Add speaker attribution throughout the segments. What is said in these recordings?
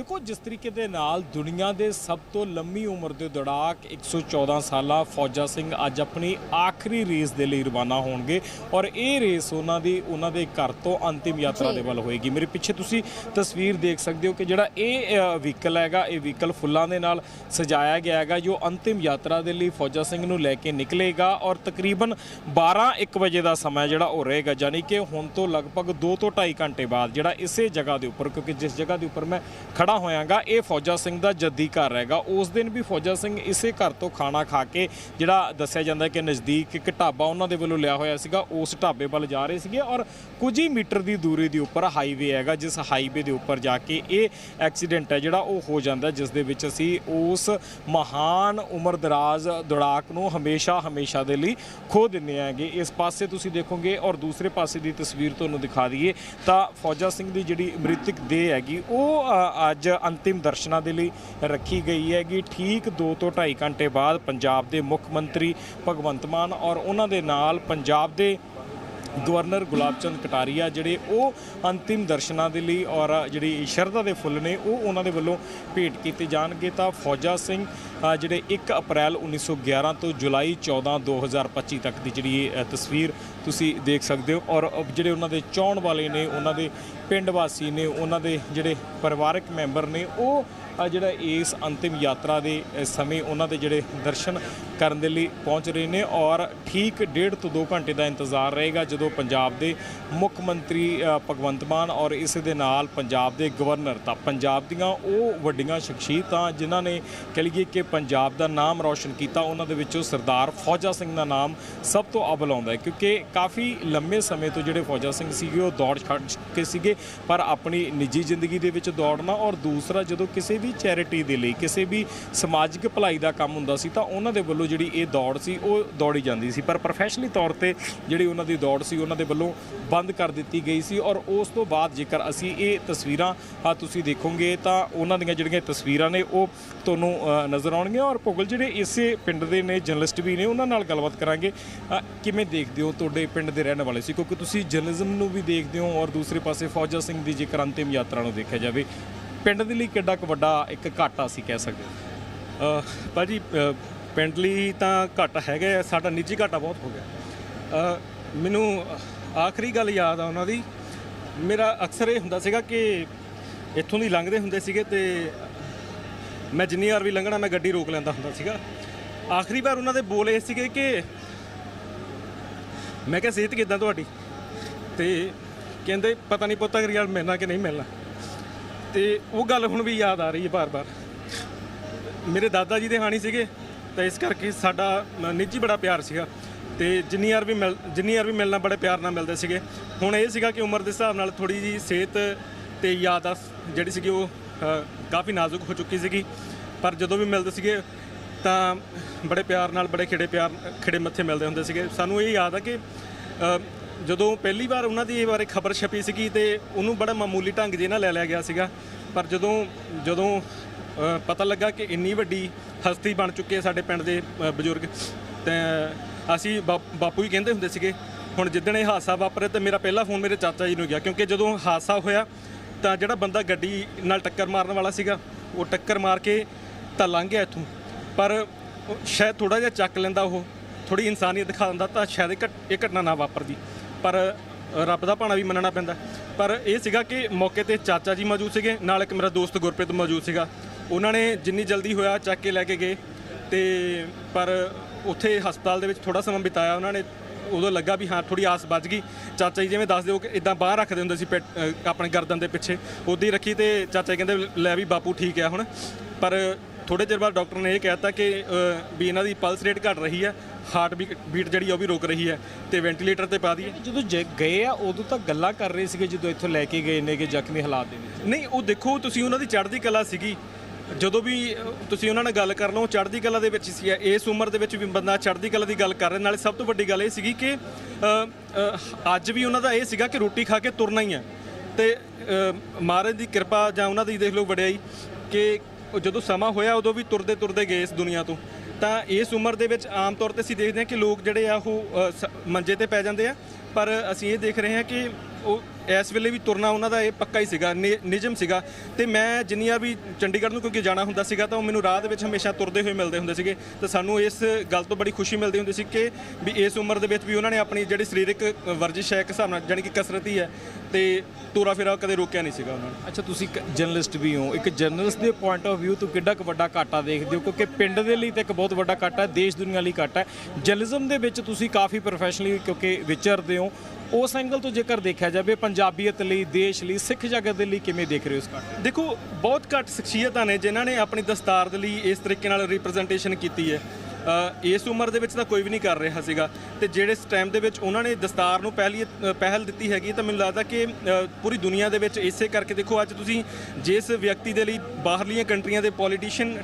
Speaker 1: ਦੇਖੋ ਜਿਸ ਤਰੀਕੇ ਦੇ ਨਾਲ ਦੁਨੀਆ ਦੇ ਸਭ ਤੋਂ ਲੰਮੀ ਉਮਰ ਦੇ ਦੌੜਾਕ 114 ਸਾਲਾ ਫੌਜਾ ਸਿੰਘ ਅੱਜ ਆਪਣੀ ਆਖਰੀ ਰੇਸ ਦੇ ਲਈ ਰਵਾਨਾ ਹੋਣਗੇ ਔਰ ਇਹ ਰੇਸ ਉਹਨਾਂ ਦੀ ਉਹਨਾਂ ਦੇ ਘਰ ਤੋਂ ਅੰਤਿਮ ਯਾਤਰਾ ਦੇ ਵੱਲ ਹੋਏਗੀ। ਮੇਰੇ ਪਿੱਛੇ ਤੁਸੀਂ ਤਸਵੀਰ ਦੇਖ ਸਕਦੇ ਹੋ ਕਿ ਜਿਹੜਾ ਇਹ ਵਹੀਕਲ ਹੈਗਾ ਇਹ ਵਹੀਕਲ ਫੁੱਲਾਂ ਦੇ ਨਾਲ ਸਜਾਇਆ ਗਿਆ ਹੈਗਾ ਜੋ ਅੰਤਿਮ ਯਾਤਰਾ ਦੇ ਲਈ ਫੌਜਾ ਸਿੰਘ ਨੂੰ ਲੈ ਕੇ ਨਿਕਲੇਗਾ ਔਰ ਤਕਰੀਬਨ 12-1 ਵਜੇ ਦਾ ਸਮਾਂ ਜਿਹੜਾ ਉਹ ਰਹੇਗਾ। ਯਾਨੀ ਕਿ ਹੁਣ ਤੋਂ ਲਗਭਗ 2 ਤੋਂ 2.5 ਘੰਟੇ ਬਾਅਦ ਜਿਹੜਾ ਇਸੇ ਜਗ੍ਹਾ ਦੇ ਉੱਪਰ ਕਿਉਂਕਿ ਜਿਸ ਜਗ੍ਹਾ ਦੇ ਉੱਪਰ ਮੈਂ ਖੜਾ ਹੋਇਆਗਾ, ਇਹ ਫੌਜਾ ਸਿੰਘ ਦਾ ਜੱਦੀ ਘਰ ਹੈਗਾ। ਉਸ ਦਿਨ ਵੀ ਫੌਜਾ ਸਿੰਘ ਇਸੇ ਘਰ ਤੋਂ ਖਾਣਾ ਖਾ ਕੇ, ਜਿਹੜਾ ਦੱਸਿਆ ਜਾਂਦਾ ਕਿ ਨਜ਼ਦੀਕ ਇੱਕ ਢਾਬਾ ਉਹਨਾਂ ਦੇ ਵੱਲੋਂ ਲਿਆ ਹੋਇਆ ਸੀਗਾ, ਉਸ ਢਾਬੇ ਵੱਲ ਜਾ ਰਹੇ ਸੀਗੇ ਔਰ ਕੁਝ ਹੀ ਮੀਟਰ ਦੀ ਦੂਰੀ ਦੇ ਉੱਪਰ ਹਾਈਵੇ ਹੈਗਾ, ਜਿਸ ਹਾਈਵੇ ਦੇ ਉੱਪਰ ਜਾ ਕੇ ਇਹ ਐਕਸੀਡੈਂਟ ਹੈ ਜਿਹੜਾ ਉਹ ਹੋ ਜਾਂਦਾ ਜਿਸ ਦੇ ਵਿੱਚ ਅਸੀਂ ਉਸ ਮਹਾਨ ਉਮਰ ਦਰਾਜ਼ ਦੌੜਾਕ ਨੂੰ ਹਮੇਸ਼ਾ ਹਮੇਸ਼ਾ ਦੇ ਲਈ ਖੋ ਦਿੰਦੇ ਆਂਗੇ ਇਸ ਪਾਸੇ ਤੁਸੀਂ ਦੇਖੋਗੇ ਔਰ ਦੂਸਰੇ ਪਾਸੇ ਦੀ ਤਸਵੀਰ ਤੁਹਾਨੂੰ ਦਿਖਾ ਦਈਏ, ਤਾਂ ਫੌਜਾ ਸਿੰਘ ਦੀ ਜਿਹੜੀ ਮ੍ਰਿਤਕ ਦੇਹ ਹੈਗੀ, ਉਹ ਅੱਜ ਅੰਤਿਮ ਦਰਸ਼ਨਾਂ ਦੇ ਲਈ ਰੱਖੀ ਗਈ ਹੈਗੀ। ਠੀਕ 2 ਤੋਂ 2.5 ਘੰਟੇ ਬਾਅਦ ਪੰਜਾਬ ਦੇ ਮੁੱਖ ਮੰਤਰੀ ਭਗਵੰਤ ਮਾਨ ਔਰ ਉਹਨਾਂ ਦੇ ਨਾਲ ਪੰਜਾਬ ਦੇ ਗਵਰਨਰ ਗੁਲਾਬ ਚੰਦ ਕਟਾਰੀਆ ਜਿਹੜੇ ਉਹ ਅੰਤਿਮ ਦਰਸ਼ਨਾਂ ਦੇ ਲਈ ਔਰ ਜਿਹੜੀ ਸ਼ਰਧਾ ਦੇ ਫੁੱਲ ਨੇ ਉਹ ਉਹਨਾਂ ਦੇ ਵੱਲੋਂ ਭੇਟ ਕੀਤੇ ਜਾਣਗੇ। ਤਾਂ ਫੌਜਾ ਸਿੰਘ ਜਿਹੜੇ 1 ਅਪ੍ਰੈਲ 1911 ਤੋਂ ਜੁਲਾਈ 14 2025 ਤੱਕ ਦੀ ਜਿਹੜੀ ਇਹ, ਤਸਵੀਰ ਤੁਸੀਂ ਦੇਖ ਸਕਦੇ ਹੋ ਔਰ ਜਿਹੜੇ ਉਹਨਾਂ ਦੇ ਚਾਹਣ ਵਾਲੇ ਨੇ ਉਹਨਾਂ ਦੇ ਪਿੰਡ ਵਾਸੀ ਨੇ ਉਹਨਾਂ ਦੇ ਜਿਹੜੇ ਪਰਿਵਾਰਕ ਮੈਂਬਰ ਨੇ ਉਹ ਜਿਹੜਾ ਇਸ ਅੰਤਿਮ ਯਾਤਰਾ ਦੇ ਸਮੇਂ ਉਹਨਾਂ ਦੇ ਜਿਹੜੇ ਦਰਸ਼ਨ ਕਰਨ ਦੇ ਲਈ ਪਹੁੰਚ ਰਹੇ ਨੇ ਔਰ ਠੀਕ ਡੇਢ ਤੋਂ 2 ਘੰਟੇ ਦਾ ਇੰਤਜ਼ਾਰ ਰਹੇਗਾ ਜਦੋਂ ਪੰਜਾਬ ਦੇ ਮੁੱਖ ਮੰਤਰੀ ਭਗਵੰਤ ਮਾਨ ਔਰ ਇਸ ਦੇ ਨਾਲ ਪੰਜਾਬ ਦੇ ਗਵਰਨਰ ਤਾਂ ਪੰਜਾਬ ਦੀਆਂ ਉਹ ਵੱਡੀਆਂ ਸ਼ਖਸੀਅਤਾਂ ਜਿਨ੍ਹਾਂ ਨੇ ਕਹ ਲਈਏ ਕਿ ਪੰਜਾਬ ਦਾ ਨਾਮ ਰੌਸ਼ਨ ਕੀਤਾ ਉਹਨਾਂ ਦੇ ਵਿੱਚੋਂ ਸਰਦਾਰ ਫੌਜਾ ਸਿੰਘ ਦਾ ਨਾਮ ਸਭ ਤੋਂ ਅਵਲ ਆਉਂਦਾ ਹੈ ਕਿਉਂਕਿ ਕਾਫੀ ਲੰਮੇ ਸਮੇਂ ਤੋਂ ਜਿਹੜੇ ਫੌਜਾ ਸਿੰਘ ਸੀਗੇ ਉਹ ਦੌੜ ਛੱਡ ਚੁੱਕੇ ਸੀਗੇ ਪਰ ਆਪਣੀ ਨਿੱਜੀ ਜ਼ਿੰਦਗੀ ਦੇ ਵਿੱਚ ਦੌੜਨਾ ਔਰ ਦੂਸਰਾ ਜਦੋਂ ਕਿਸੇ ਵੀ ਚੈਰਿਟੀ ਦੇ ਲਈ ਕਿਸੇ ਵੀ ਸਮਾਜਿਕ ਭਲਾਈ ਦਾ ਕੰਮ ਹੁੰਦਾ ਸੀ ਤਾਂ ਉਹਨਾਂ ਦੇ ਵੱਲੋਂ ਜਿਹੜੀ ਇਹ ਦੌੜ ਸੀ ਉਹ ਦੌੜੀ ਜਾਂਦੀ ਸੀ। ਪਰ ਪ੍ਰੋਫੈਸ਼ਨਲੀ ਤੌਰ ਤੇ ਜਿਹੜੀ ਉਹਨਾਂ ਦੀ ਦੌੜ ਸੀ ਉਹਨਾਂ ਦੇ ਵੱਲੋਂ ਬੰਦ ਕਰ ਦਿੱਤੀ ਗਈ ਸੀ ਔਰ ਉਸ ਤੋਂ ਬਾਅਦ ਜੇਕਰ ਅਸੀਂ ਇਹ ਤਸਵੀਰਾਂ ਤੁਸੀਂ ਦੇਖੋਗੇ ਤਾਂ ਉਹਨਾਂ ਦੀਆਂ ਜਿਹੜੀਆਂ ਤਸਵੀਰਾਂ ਨੇ ਉਹ ਤੁਹਾਨੂੰ ਅ, ਨਜ਼ਰ ਆਉਣਗੀਆਂ ਔਰ ਭੁਗਲ ਜਿਹੜੇ ਇਸੇ ਪਿੰਡ ਦੇ ਨੇ ਜਰਨਲਿਸਟ ਵੀ ਨੇ, ਉਹਨਾਂ ਨਾਲ ਗੱਲਬਾਤ ਕਰਾਂਗੇ। ਕਿਵੇਂ ਦੇਖਦੇ ਹੋ ਤੁਹਾਡੇ ਪਿੰਡ ਦੇ ਰਹਿਣ ਵਾਲੇ ਸੀ? ਕਿਉਂਕਿ ਤੁਸੀਂ ਜਰਨਲਿਜ਼ਮ ਨੂੰ ਵੀ ਦੇਖਦੇ ਹੋ ਔਰ ਦੂਸਰੇ ਪਾਸੇ ਫੌਜਾ ਸਿੰਘ ਦੀ ਜੇਕਰ ਅੰਤਿਮ ਯਾਤਰਾ ਨੂੰ ਦੇਖਿਆ ਜਾਵੇ, ਪਿੰਡ ਦੇ ਲਈ ਕਿੱਡਾ ਕੁ ਵੱਡਾ ਇੱਕ ਘਾਟਾ ਸੀ ਕਹਿ ਸਕਦੇ ਹਾਂ?
Speaker 2: ਅਹ ਭਾਜੀ ਪਿੰਡ ਲਈ ਤਾਂ ਘਾਟਾ ਹੈਗਾ ਸਾਡਾ ਨਿੱਜੀ ਘਾਟਾ ਬਹੁਤ ਹੋ ਗਿਆ। ਮੈਨੂੰ ਆਖਰੀ ਗੱਲ ਯਾਦ ਆ ਉਹਨਾਂ ਦੀ। ਮੇਰਾ ਅਕਸਰ ਇਹ ਹੁੰਦਾ ਸੀਗਾ ਕਿ ਇੱਥੋਂ ਦੀ ਲੰਘਦੇ ਹੁੰਦੇ ਸੀਗੇ ਤੇ ਮੈਂ ਜਿੰਨੀ ਵਾਰ ਵੀ ਲੰਘਣਾ, ਮੈਂ ਗੱਡੀ ਰੋਕ ਲੈਂਦਾ ਹੁੰਦਾ ਸੀਗਾ। ਆਖਰੀ ਵਾਰ ਉਹਨਾਂ ਦੇ ਬੋਲ ਇਹ ਸੀਗੇ ਕਿ, ਮੈਂ ਕਿਹਾ, ਸਿਹਤ ਕਿਦਾਂ ਤੁਹਾਡੀ? ਤੇ ਕਹਿੰਦੇ, ਪਤਾ ਨਹੀਂ ਪੁੱਤ ਕਿ ਯਾਰ ਮਿਲਣਾ ਕਿ ਨਹੀਂ ਮਿਲਣਾ। ਤੇ ਉਹ ਗੱਲ ਹੁਣ ਵੀ ਯਾਦ ਆ ਰਹੀ ਹੈ ਬਾਰ-ਬਾਰ। ਮੇਰੇ ਦਾਦਾ ਜੀ ਦੇ ਹਾਣੀ ਸੀਗੇ, ਤਾਂ ਇਸ ਕਰਕੇ ਸਾਡਾ ਨਿੱਜੀ ਬੜਾ ਪਿਆਰ ਸੀਗਾ। ਤੇ ਜਿੰਨੀ ਵਾਰ ਵੀ ਮਿਲ, ਜਿੰਨੀ ਵਾਰ ਵੀ ਮਿਲਣਾ, ਬੜੇ ਪਿਆਰ ਨਾਲ ਮਿਲਦੇ ਸੀਗੇ। ਹੁਣ ਇਹ ਸੀਗਾ ਕਿ ਉਮਰ ਦੇ ਹਿਸਾਬ ਨਾਲ ਥੋੜੀ ਜੀ ਸਿਹਤ ਤੇ ਯਾਦਾਸ਼ਤ ਜਿਹੜੀ ਸੀਗੀ ਉਹ ਕਾਫੀ ਨਾਜ਼ੁਕ ਹੋ ਚੁੱਕੀ ਸੀਗੀ। ਪਰ ਜਦੋਂ ਵੀ ਮਿਲਦੇ ਸੀਗੇ, ਤਾਂ ਬੜੇ ਪਿਆਰ ਨਾਲ, ਬੜੇ ਖਿੜੇ ਪਿਆਰ, ਖਿੜੇ ਮੱਥੇ ਮਿਲਦੇ ਹੁੰਦੇ ਸੀਗੇ। ਸਾਨੂੰ ਇਹ ਯਾਦ ਆ ਕਿ ਜਦੋਂ ਪਹਿਲੀ ਵਾਰ ਉਹਨਾਂ ਦੀ ਇਹ ਬਾਰੇ ਖਬਰ ਛਪੀ ਸੀਗੀ ਤੇ ਉਹਨੂੰ ਬੜਾ ਮਾਮੂਲੀ ਢੰਗ ਜੇ ਨਾਲ ਲੈ ਲਿਆ ਗਿਆ ਸੀਗਾ। ਪਰ ਜਦੋਂ ਜਦੋਂ ਪਤਾ ਲੱਗਾ ਕਿ ਇੰਨੀ ਵੱਡੀ ਹਸਤੀ ਬਣ ਚੁੱਕੇ ਆ ਸਾਡੇ ਪਿੰਡ ਦੇ ਬਜ਼ੁਰਗ, ਤੇ ਅਸੀਂ ਬਾਪ- ਬਾਪੂ ਹੀ ਕਹਿੰਦੇ ਹੁੰਦੇ ਸੀਗੇ, ਹੁਣ ਜਿੱਦਣ ਇਹ ਹਾਦਸਾ ਵਾਪਰਿਆ ਤੇ ਮੇਰਾ ਪਹਿਲਾ ਫੋਨ ਮੇਰੇ ਚਾਚਾ ਜੀ ਨੂੰ ਗਿਆ। ਕਿਉਂਕਿ ਜਦੋਂ ਹਾਦਸਾ ਹੋਇਆ ਤਾਂ ਜਿਹੜਾ ਬੰਦਾ ਗੱਡੀ ਨਾਲ ਟੱਕਰ ਮਾਰਨ ਵਾਲਾ ਸੀਗਾ, ਉਹ ਟੱਕਰ ਮਾਰ ਕੇ ਤਾਂ ਲੰਘ ਗਿਆ ਇੱਥੋਂ। ਪਰ ਸ਼ਾਇਦ ਥੋੜਾ ਜਿਹਾ ਚੱਕ ਲੈਂਦਾ ਉਹ ਥੋੜੀ ਇਨਸਾਨੀਅਤ ਦਿਖਾ ਦਿੰਦਾ ਤਾਂ ਸ਼ਾਇਦ ਇਹ ਘਟ- ਇਹ ਘਟਨਾ ਨਾ ਵਾਪਰਦੀ। ਪਰ ਰੱਬ ਦਾ ਭਾਣਾ ਵੀ ਮੰਨਣਾ ਪੈਂਦਾ। ਪਰ ਇਹ ਸੀਗਾ ਕਿ ਮੌਕੇ ਤੇ ਚਾਚਾ ਜੀ ਮੌਜੂਦ ਸੀਗੇ, ਨਾਲ ਇੱਕ ਮੇਰਾ ਦੋਸਤ ਗੁਰਪ੍ਰੀਤ ਮੌਜੂਦ ਸੀਗਾ। ਉਹਨਾਂ ਨੇ ਜਿੰਨੀ ਜਲਦੀ ਹੋਇਆ ਚੱਕ ਕੇ ਲੈ ਕੇ ਗਏ ਤੇ ਪਰ ਉੱਥੇ ਹਸਪਤਾਲ ਦੇ ਵਿੱਚ ਥੋੜਾ ਸਮਾਂ ਬਿਤਾਇਆ ਉਹਨਾਂ ਨੇ ਉਦੋਂ ਲੱਗਾ ਵੀ ਹਾਂ ਥੋੜੀ ਆਸ ਵੱਜ ਗਈ। ਚਾਚਾ ਜੀ ਜਿਵੇਂ ਦੱਸ ਦਿਓ ਕਿ ਇਦਾਂ ਬਾਹਰ ਰੱਖਦੇ ਹੁੰਦੇ ਸੀ ਪਿੱਠ- ਅਹ ਆਪਣੇ ਗਰਦਨ ਦੇ ਪਿੱਛੇ। ਉਦੋਂ ਹੀ ਰੱਖੀ ਤੇ ਚਾਚਾ ਜੀ ਕਹਿੰਦੇ ਲੈ ਵੀ ਬਾਪੂ ਠੀਕ ਹੈ ਹੁਣ। ਪਰ ਥੋੜੇ ਚਿਰ ਬਾਅਦ ਡਾਕਟਰ ਨੇ ਇਹ ਕਹਿਤਾ ਕਿ ਅਹ, ਵੀ ਇਹਨਾਂ ਦੀ ਪਲਸ ਰੇਟ ਘਟ ਰਹੀ ਹੈ ਹਾਰਟ ਬੀਟ ਜਿਹੜੀ ਆ ਉਹ ਵੀ ਰੁਕ ਰਹੀ ਹੈ ਤੇ ਵੈਂਟੀਲੇਟਰ ਤੇ ਪਾ ਦਈਏ।
Speaker 1: ਜਦੋਂ ਜ- ਗਏ ਆ ਉਦੋਂ ਤਾਂ ਗੱਲਾਂ ਕਰ ਰਹੇ ਸੀਗੇ ਜਦੋਂ ਇੱਥੋਂ ਲੈ ਕੇ ਗਏ ਨੇ ਕਿ ਜ਼ਖਮੀ ਹਾਲਾਤ ਦੇ ਵਿੱਚ।
Speaker 2: ਨਹੀਂ ਉਹ ਦੇਖੋ ਤੁਸੀਂ ਉਹਨਾਂ ਦੀ ਚੜ੍ਹਦੀ ਕਲਾ ਸੀਗੀ। ਜਦੋਂ ਵੀ ਤੁਸੀਂ ਉਹਨਾਂ ਨਾਲ ਗੱਲ ਕਰ ਲਓ ਚੜ੍ਹਦੀ ਕਲਾ ਦੇ ਵਿੱਚ ਸੀ। ਇਸ ਉਮਰ ਦੇ ਵਿੱਚ ਵੀ ਬੰਦਾ ਚੜ੍ਹਦੀ ਕਲਾ ਦੀ ਗੱਲ ਕਰ ਰਿਹਾ। ਨਾਲੇ ਸਭ ਤੋਂ ਵੱਡੀ ਗੱਲ ਇਹ ਸੀਗੀ ਕਿ ਅੱਜ ਵੀ ਉਹਨਾਂ ਦਾ ਇਹ ਸੀਗਾ ਕਿ ਰੋਟੀ ਖਾ ਕੇ ਤੁਰਨਾ ਹੀ ਹੈ ਤੇ ਮਹਾਰਾਜ ਦੀ ਕਿਰਪਾ ਜਾਂ ਉਹਨਾਂ ਦੀ ਦੇਖ ਲਓ ਵਡਿਆਈ ਕਿ ਜਦੋਂ ਸਮਾਂ ਹੋਇਆ, ਉਦੋਂ ਵੀ ਤੁਰਦੇ ਤੁਰਦੇ ਗਏ ਇਸ ਦੁਨੀਆ ਤੋਂ। ਤਾਂ ਇਸ ਉਮਰ ਦੇ ਵਿੱਚ ਆਮ ਤੌਰ ਤੇ ਅਸੀਂ ਦੇਖਦੇ ਹਾਂ ਕਿ ਲੋਕ ਜਿਹੜੇ ਆ ਉਹ ਸ- ਮੰਜੇ ਤੇ ਪੈ ਜਾਂਦੇ ਆ। ਪਰ ਅਸੀਂ ਇਹ ਦੇਖ ਰਹੇ ਹਾਂ ਕਿ ਉਹ ਇਸ ਵੇਲੇ ਵੀ ਤੁਰਨਾ ਉਹਨਾਂ ਦਾ ਇਹ ਪੱਕਾ ਹੀ ਸੀਗਾ, ਨਿ- ਨਿਯਮ ਸੀਗਾ। ਤੇ ਮੈਂ ਜਿੰਨੀਆਂ ਵੀ ਚੰਡੀਗੜ੍ਹ ਨੂੰ ਕਿਉਂਕਿ ਜਾਣਾ ਹੁੰਦਾ ਸੀਗਾ, ਤਾਂ ਉਹ ਮੈਨੂੰ ਰਾਹ ਦੇ ਵਿੱਚ ਹਮੇਸ਼ਾ ਤੁਰਦੇ ਹੋਏ ਮਿਲਦੇ ਹੁੰਦੇ ਸੀਗੇ। ਤਾਂ ਸਾਨੂੰ ਇਸ ਗੱਲ ਤੋਂ ਬੜੀ ਖੁਸ਼ੀ ਮਿਲਦੀ ਹੁੰਦੀ ਸੀ ਕਿ ਵੀ ਇਸ ਉਮਰ ਦੇ ਵਿੱਚ ਵੀ ਉਹਨਾਂ ਨੇ ਆਪਣੀ ਜਿਹੜੀ ਸਰੀਰਕ ਵਰਜਿਸ਼ ਹੈ, ਇੱਕ ਹਿਸਾਬ ਨਾਲ ਜਾਣੀ ਕਿ ਕਸਰਤ ਹੀ ਹੈ, ਤੇ ਤੋਰਾ ਫੇਰਾ ਕਦੇ ਰੋਕਿਆ ਨਹੀਂ ਸੀਗਾ ਉਹਨਾਂ ਨੇ।
Speaker 1: ਅੱਛਾ, ਤੁਸੀਂ ਇੱਕ ਜਰਨਲਿਸਟ ਵੀ ਹੋ। ਇੱਕ ਜਰਨਲਿਸਟ ਦੇ ਪੁਆਇੰਟ ਆਫ View ਤੋਂ ਕਿੱਡਾ ਕੁ ਵੱਡਾ ਘਾਟਾ ਦੇਖਦੇ ਹੋ? ਕਿਉਂਕਿ ਪਿੰਡ ਦੇ ਲਈ ਤਾਂ ਇੱਕ ਬਹੁਤ ਵੱਡਾ ਘਾਟਾ ਹੈ, ਦੇਸ਼ ਦੁਨੀਆ ਲਈ ਘਾਟਾ ਹੈ। ਜਰਨਲਿਜ਼ਮ ਦੇ ਵਿੱਚ ਤੁਸੀਂ ਕਾਫੀ ਪ੍ਰੋਫੈਸ਼ਨਲੀ ਕਿਉਂਕਿ ਵਿਚਰਦੇ ਹੋ। ਉਸ ਐਂਗਲ ਤੋਂ ਜੇਕਰ ਦੇਖਿਆ ਜਾਵੇ, ਪੰਜਾਬੀਅਤ ਲਈ, ਦੇਸ਼ ਲਈ, ਸਿੱਖ ਜਗਤ ਦੇ ਲਈ ਕਿਵੇਂ ਦੇਖ ਰਹੇ ਹੋ ਇਸ ਘਾਟੇ
Speaker 2: ਦੇਖੋ, ਬਹੁਤ ਘੱਟ ਸ਼ਖਸੀਅਤਾਂ ਨੇ ਜਿਨ੍ਹਾਂ ਨੇ ਆਪਣੀ ਦਸਤਾਰ ਦੇ ਲਈ ਇਸ ਤਰੀਕੇ ਨਾਲ ਰਿਪਰੈਜ਼ੈਂਟੇਸ਼ਨ ਕੀਤੀ ਹੈ। ਇਸ ਉਮਰ ਦੇ ਵਿੱਚ ਤਾਂ ਕੋਈ ਵੀ ਨਹੀਂ ਕਰ ਰਿਹਾ ਸੀਗਾ। ਤੇ ਜਿਹੜੇ ਇਸ ਟਾਈਮ ਦੇ ਵਿੱਚ ਉਹਨਾਂ ਨੇ ਦਸਤਾਰ ਨੂੰ ਪਹਿਲੀ ਪਹਿਲ ਦਿੱਤੀ ਹੈਗੀ, ਤਾਂ ਮੈਨੂੰ ਲੱਗਦਾ ਕਿ ਪੂਰੀ ਦੁਨੀਆ ਦੇ ਵਿੱਚ ਇਸੇ ਕਰਕੇ ਦੇਖੋ, ਅੱਜ ਤੁਸੀਂ ਜਿਸ ਵਿਅਕਤੀ ਦੇ ਲਈ ਬਾਹਰਲੀਆਂ ਕੰਟਰੀਆਂ ਦੇ ਪੋਲੀਟੀਸ਼ੀਅਨ